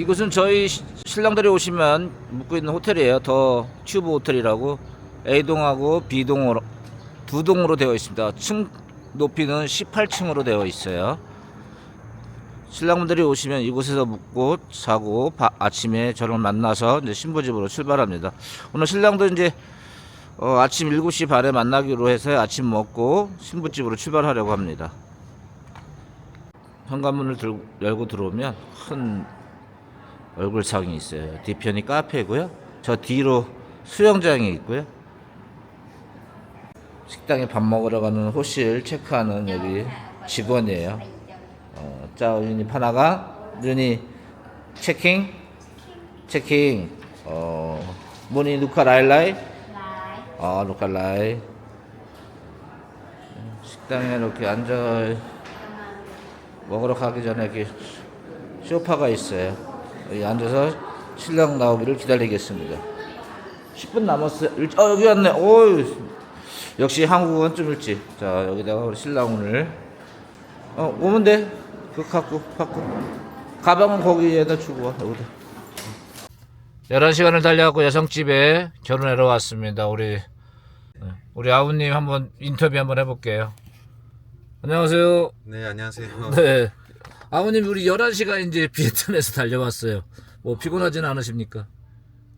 이곳은 저희 시- 신랑들이 오시면 묵고 있는 호텔이에요. 더 튜브 호텔이라고 A동하고 B동으로 두 동으로 되어 있습니다. 층 높이는 18층으로 되어 있어요. 신랑분들이 오시면 이곳에서 묵고 자고 바- 아침에 저를 만나서 이제 신부 집으로 출발합니다. 오늘 신랑도 이제 어, 아침 7시 반에 만나기로 해서 아침 먹고 신부 집으로 출발하려고 합니다. 현관문을 들, 열고 들어오면 큰 얼굴상이 있어요. 뒤편이 카페고요. 저 뒤로 수영장이 있고요. 식당에 밥 먹으러 가는 호실 체크하는 여기 직원이에요. 어, 자, 윤이 파나가 윤이 체킹 체킹 어, 문이 누카 라일라이 아, 누카 라이 식당에 이렇게 앉아 먹으러 가기 전에 이렇게 소파가 있어요. 여기 앉아서 신랑 나오기를 기다리겠습니다. 10분 남았어요. 일- 어, 여기 왔네. 오, 역시 한국은 좀 일찍. 자, 여기다가 우리 신랑 오늘 어, 오면 돼. 그거 갖고 갖고 가방은 거기에다 주고 와. 여기다. 11시간을 달려갖고 여성집에 결혼하러 왔습니다. 우리 네, 우리 아우님 한번 인터뷰 한번 해볼게요. 안녕하세요. 네 안녕하세요. 네. 아버님 우리 11시간 이제 비엔나에서 달려왔어요. 뭐 피곤하진 않으십니까?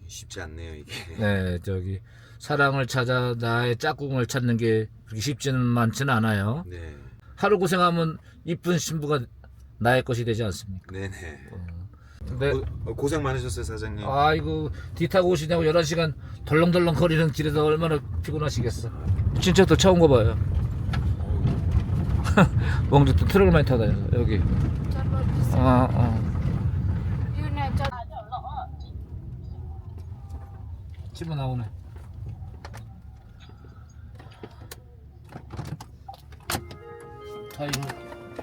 쉽지 않네요 이게. 네, 저기 사랑을 찾아 나의 짝꿍을 찾는 게 그렇게 쉽지는 많지는 않아요. 네. 하루 고생하면 이쁜 신부가 나의 것이 되지 않습니까? 네네. 근데 고, 어, 고생 많으셨어요 사장님. 아이고 뒤 타고 오시냐고 11시간 덜렁덜렁 거리는 길에서 얼마나 피곤하시겠어. 진짜 또 처음 거 봐요. 멍도 또 트럭을 많이 타다녀 여기. 어, 어. 집어 나오네. 타이로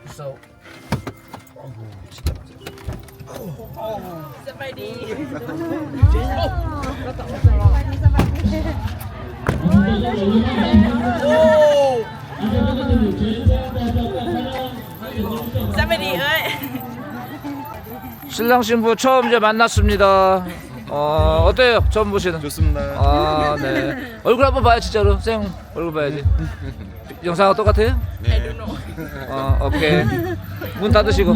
싸워. 아이고 진짜 맞아. Somebody ơi 신랑 신부 처음 이제 만났습니다. 어 어때요? 처음 보시는? 좋습니다. 아 네. 얼굴 한번 봐요 진짜로. 쌤 얼굴 봐야지. 영상하고 똑같아요? 네. 어 오케이. 문 닫으시고.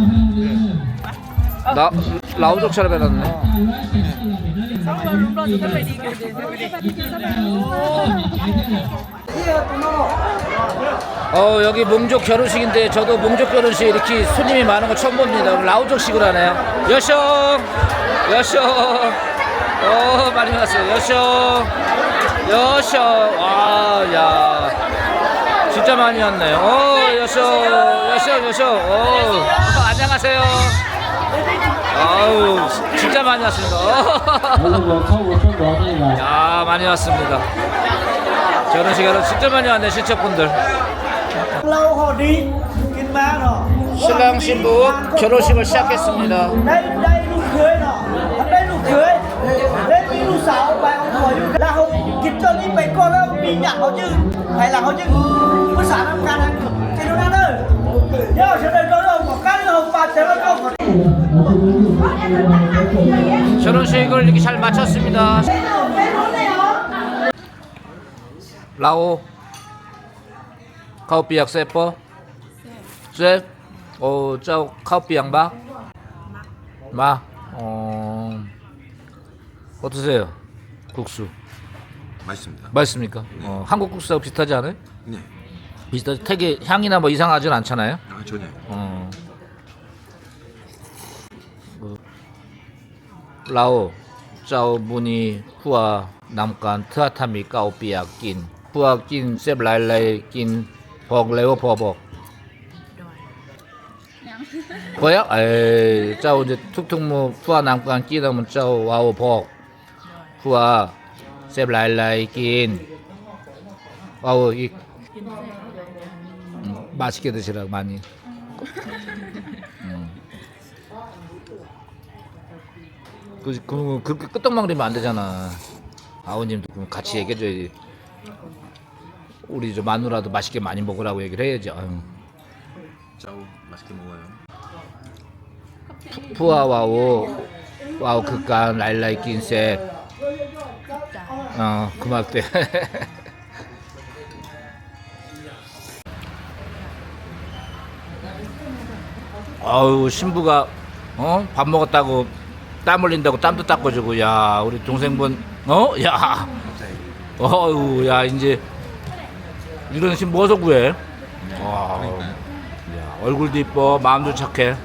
나 라우족처럼 해놨네. 어 여기 몽족 결혼식인데 저도 몽족 결혼식 이렇게 손님이 많은 거 처음 봅니다. 라오족식으로 하네요. 여숑 여숑 어 많이 왔어요. 여숑 여숑 와야 진짜 많이 왔네요. 어 여숑 여숑 여숑 어 안녕하세요. 아우 진짜 많이 왔습니다. 야 많이 왔습니다. 결혼식에는 진짜 많이 왔네 신척분들. 신랑 신부 결혼식을 시작했습니다. 결혼식을 이렇게 잘 마쳤습니다. 라오 카오피약 세퍼 쇠 어, 저 카오피약 마? 마? 어, 어떠세요? 국수 맛있습니다. 맛있습니까? 어, 한국 국수하고 비슷하지 않아요? 네. 비슷하지? 되게 향이나 뭐 이상하진 않잖아요? 아 전혀. 어. 그, 라오 짜오 무니 후아 남간 트아타미 까오삐야 낀 음, 맛있게 드시라고 많이 그, 그, 그렇게 끄떡망리면 안 되잖아. 아버님도 같이 얘기해줘야지. 우리 저 마누라도 맛있게 많이 먹으라고 얘기를 해야지. 아유. 짜오 맛있게 먹어요. 푸아 와오 와우 극간 라일라이 낀세. 어 고맙대 아우 신부가 어? 밥 먹었다고 땀 흘린다고 땀도 닦아주고 야 우리 동생분 어야. 어우 야 이제 이런 신부 어서 구해? 와. 야, 얼굴도 이뻐 마음도 착해.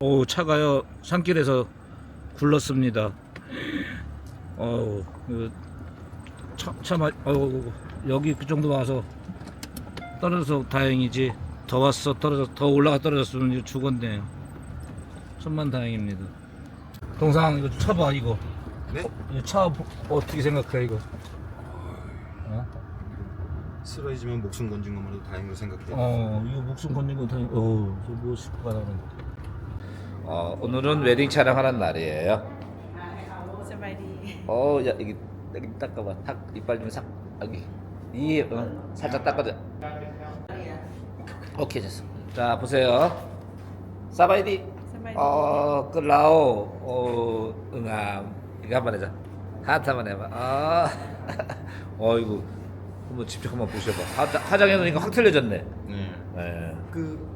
오 차가요. 산길에서 굴렀습니다. 어우 그 차, 참 어우 여기 그 정도 와서 떨어져서 다행이지. 더 왔어 떨어져 더 올라가 떨어졌으면 죽었네. 천만 다행입니다. 동상 이거 쳐봐 이거. 네? 이거 차 어떻게 생각해 이거? 어? 쓰러지면 목숨 건진 것만으로 다행으로 생각돼. 어, 이거 목숨 건진 어, 뭐 거 다행. 어, 저뭐 싣고 가라는 어, 오늘은 웨딩 촬영하는 날이에요. 어, 야 이게 여기 닦아봐. 탁 이빨 좀 싹. 여기 이 어, 살짝 닦아줘. 오케이 됐어. 자 보세요. 사바이디. 어, 끌라오. 어, 응아. 이거 한 번 해자. 하트 한번 해봐. 어, 어이구. 한번 직접 한번 보셔봐. 화장, 화장해 놓으니까 확 틀려졌네. 네. 네. 그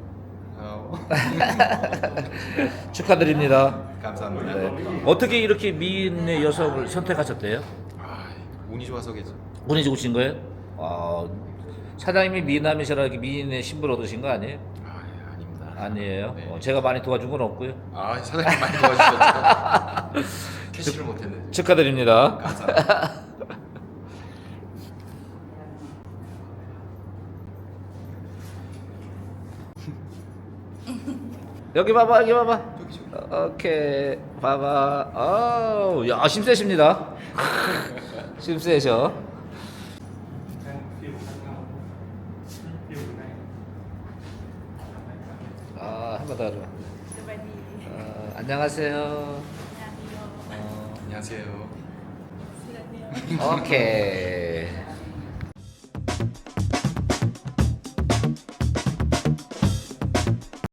어, 축하드립니다. 감사합니다. 네. 어떻게 이렇게 미인의 여성을 선택하셨대요? 아, 운이 좋아서겠죠. 운이 좋으신 거예요? 아, 사장님이 미남이시라 이렇게 미인의 신분 얻으신 거 아니에요? 아, 예, 아닙니다. 아니에요. 네. 어, 제가 많이 도와준 건 없고요. 아, 사장님 많이 도와주셨죠. 캐시를 못했네. 축하드립니다. 감사합니다. 여기 봐봐 여기 봐봐. 어, 오케이. 봐봐. 아우 야 심세십니다. 심세셔. 아 한 번 더 하자. 아, 어, 안녕하세요. 네, 안녕하세요. 오케이.